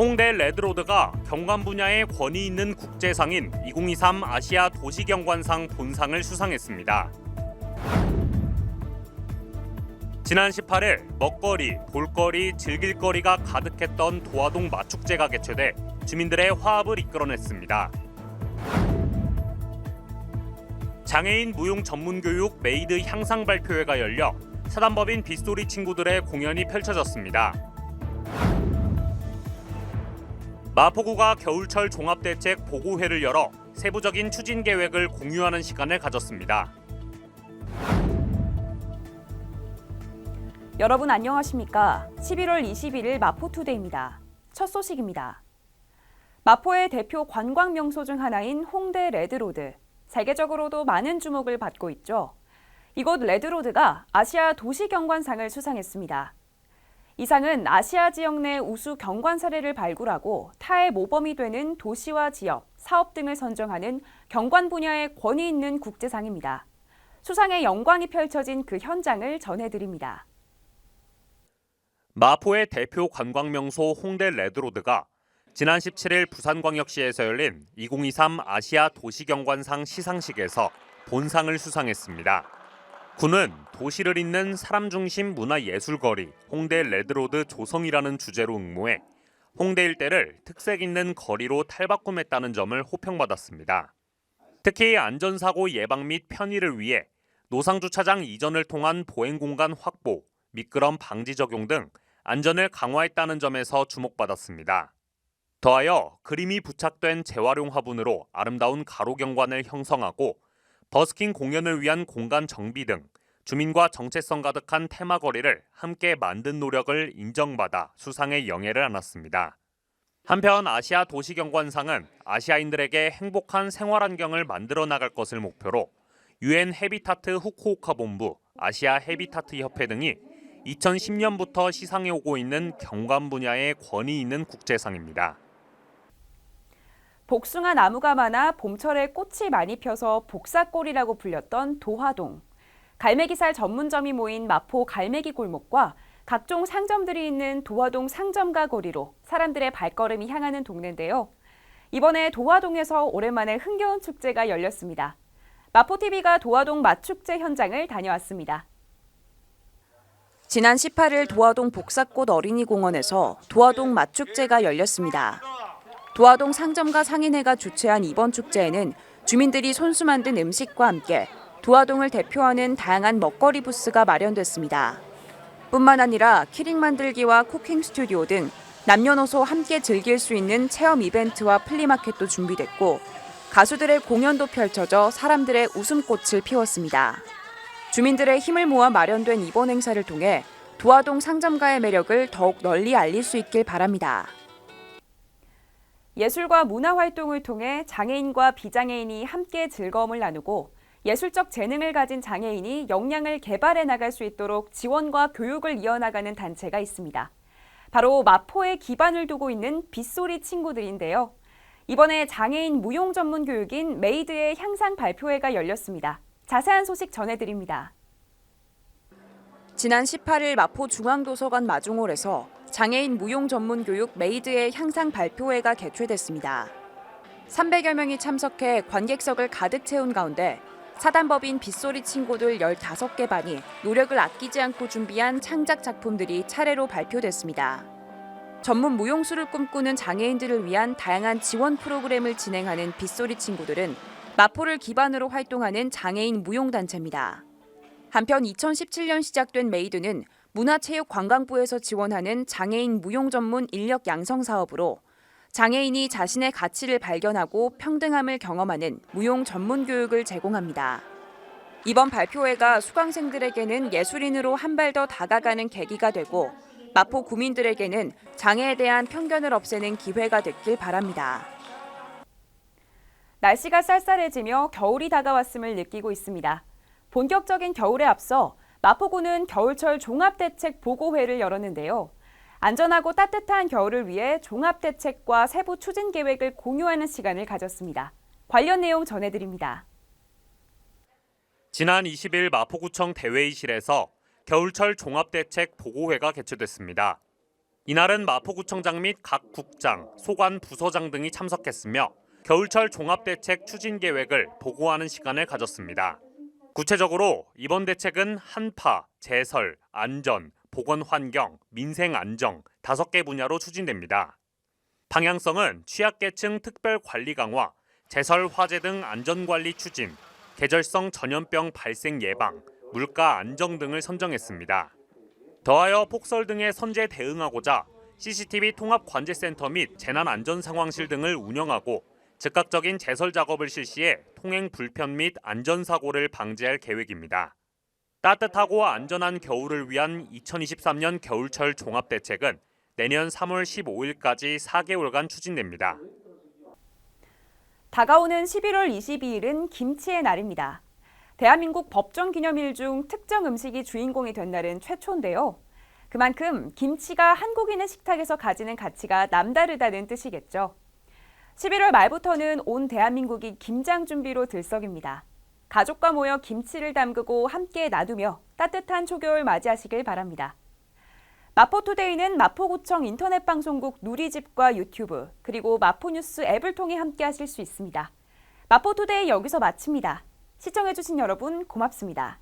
홍대 레드로드가 경관 분야에 권위 있는 국제상인 2023 아시아 도시경관상 본상을 수상했습니다. 지난 18일 먹거리, 볼거리, 즐길거리가 가득했던 도화동 마축제가 개최돼 주민들의 화합을 이끌어냈습니다. 장애인 무용 전문 교육 메이드 향상 발표회가 열려 사단법인 빗소리 친구들의 공연이 펼쳐졌습니다. 마포구가 겨울철 종합대책 보고회를 열어 세부적인 추진 계획을 공유하는 시간을 가졌습니다. 여러분 안녕하십니까? 11월 21일 마포투데이입니다. 첫 소식입니다. 마포의 대표 관광 명소 중 하나인 홍대 레드로드. 세계적으로도 많은 주목을 받고 있죠. 이곳 레드로드가 아시아 도시경관상을 수상했습니다. 이 상은 아시아 지역 내 우수 경관 사례를 발굴하고 타의 모범이 되는 도시와 지역, 사업 등을 선정하는 경관 분야에 권위 있는 국제상입니다. 수상의 영광이 펼쳐진 그 현장을 전해드립니다. 마포의 대표 관광 명소 홍대 레드로드가 지난 17일 부산광역시에서 열린 2023 아시아 도시경관상 시상식에서 본상을 수상했습니다. 군은 도시를 잇는 사람 중심 문화 예술 거리 홍대 레드로드 조성이라는 주제로 응모해 홍대 일대를 특색 있는 거리로 탈바꿈했다는 점을 호평받았습니다. 특히 안전사고 예방 및 편의를 위해 노상 주차장 이전을 통한 보행 공간 확보, 미끄럼 방지 적용 등 안전을 강화했다는 점에서 주목받았습니다. 더하여 그림이 부착된 재활용 화분으로 아름다운 가로 경관을 형성하고 버스킹 공연을 위한 공간 정비 등 주민과 정체성 가득한 테마 거리를 함께 만든 노력을 인정받아 수상의 영예를 안았습니다. 한편 아시아 도시경관상은 아시아인들에게 행복한 생활 환경을 만들어 나갈 것을 목표로 유엔 헤비타트 후쿠오카 본부, 아시아 헤비타트 협회 등이 2010년부터 시상해 오고 있는 경관 분야에 권위 있는 국제상입니다. 복숭아 나무가 많아 봄철에 꽃이 많이 펴서 복사골이라고 불렸던 도화동. 갈매기살 전문점이 모인 마포 갈매기 골목과 각종 상점들이 있는 도화동 상점가 거리로 사람들의 발걸음이 향하는 동네인데요. 이번에 도화동에서 오랜만에 흥겨운 축제가 열렸습니다. 마포TV가 도화동 맛축제 현장을 다녀왔습니다. 지난 18일 도화동 복사꽃 어린이공원에서 도화동 맛축제가 열렸습니다. 도화동 상점가 상인회가 주최한 이번 축제에는 주민들이 손수 만든 음식과 함께 도화동을 대표하는 다양한 먹거리 부스가 마련됐습니다. 뿐만 아니라 키링 만들기와 쿠킹 스튜디오 등 남녀노소 함께 즐길 수 있는 체험 이벤트와 플리마켓도 준비됐고 가수들의 공연도 펼쳐져 사람들의 웃음꽃을 피웠습니다. 주민들의 힘을 모아 마련된 이번 행사를 통해 도화동 상점가의 매력을 더욱 널리 알릴 수 있길 바랍니다. 예술과 문화 활동을 통해 장애인과 비장애인이 함께 즐거움을 나누고 예술적 재능을 가진 장애인이 역량을 개발해 나갈 수 있도록 지원과 교육을 이어나가는 단체가 있습니다. 바로 마포에 기반을 두고 있는 빗소리 친구들인데요. 이번에 장애인 무용 전문 교육인 메이드의 향상 발표회가 열렸습니다. 자세한 소식 전해드립니다. 지난 18일 마포 중앙도서관 마중홀에서 장애인 무용 전문 교육 메이드의 향상 발표회가 개최됐습니다. 300여 명이 참석해 관객석을 가득 채운 가운데 사단법인 빗소리 친구들 15개 반이 노력을 아끼지 않고 준비한 창작 작품들이 차례로 발표됐습니다. 전문 무용수를 꿈꾸는 장애인들을 위한 다양한 지원 프로그램을 진행하는 빗소리 친구들은 마포를 기반으로 활동하는 장애인 무용단체입니다. 한편 2017년 시작된 메이드는 문화체육관광부에서 지원하는 장애인 무용 전문 인력 양성 사업으로 장애인이 자신의 가치를 발견하고 평등함을 경험하는 무용 전문 교육을 제공합니다. 이번 발표회가 수강생들에게는 예술인으로 한 발 더 다가가는 계기가 되고 마포 구민들에게는 장애에 대한 편견을 없애는 기회가 됐길 바랍니다. 날씨가 쌀쌀해지며 겨울이 다가왔음을 느끼고 있습니다. 본격적인 겨울에 앞서 마포구는 겨울철 종합대책 보고회를 열었는데요. 안전하고 따뜻한 겨울을 위해 종합대책과 세부 추진 계획을 공유하는 시간을 가졌습니다. 관련 내용 전해드립니다. 지난 20일 마포구청 대회의실에서 겨울철 종합대책 보고회가 개최됐습니다. 이날은 마포구청장 및 각 국장, 소관 부서장 등이 참석했으며 겨울철 종합대책 추진 계획을 보고하는 시간을 가졌습니다. 구체적으로 이번 대책은 한파, 제설, 안전, 보건 환경, 민생 안정 다섯 개 분야로 추진됩니다. 방향성은 취약계층 특별 관리 강화, 제설 화재 등 안전 관리 추진, 계절성 전염병 발생 예방, 물가 안정 등을 선정했습니다. 더하여 폭설 등에 선제 대응하고자 CCTV 통합 관제센터 및 재난 안전 상황실 등을 운영하고 즉각적인 제설 작업을 실시해 통행 불편 및 안전 사고를 방지할 계획입니다. 따뜻하고 안전한 겨울을 위한 2023년 겨울철 종합 대책은 내년 3월 15일까지 4개월간 추진됩니다. 다가오는 11월 22일은 김치의 날입니다. 대한민국 법정 기념일 중 특정 음식이 주인공이 된 날은 최초인데요. 그만큼 김치가 한국인의 식탁에서 가지는 가치가 남다르다는 뜻이겠죠. 11월 말부터는 온 대한민국이 김장 준비로 들썩입니다. 가족과 모여 김치를 담그고 함께 나누며 따뜻한 초겨울 맞이하시길 바랍니다. 마포투데이는 마포구청 인터넷 방송국 누리집과 유튜브 그리고 마포뉴스 앱을 통해 함께 하실 수 있습니다. 마포투데이 여기서 마칩니다. 시청해주신 여러분 고맙습니다.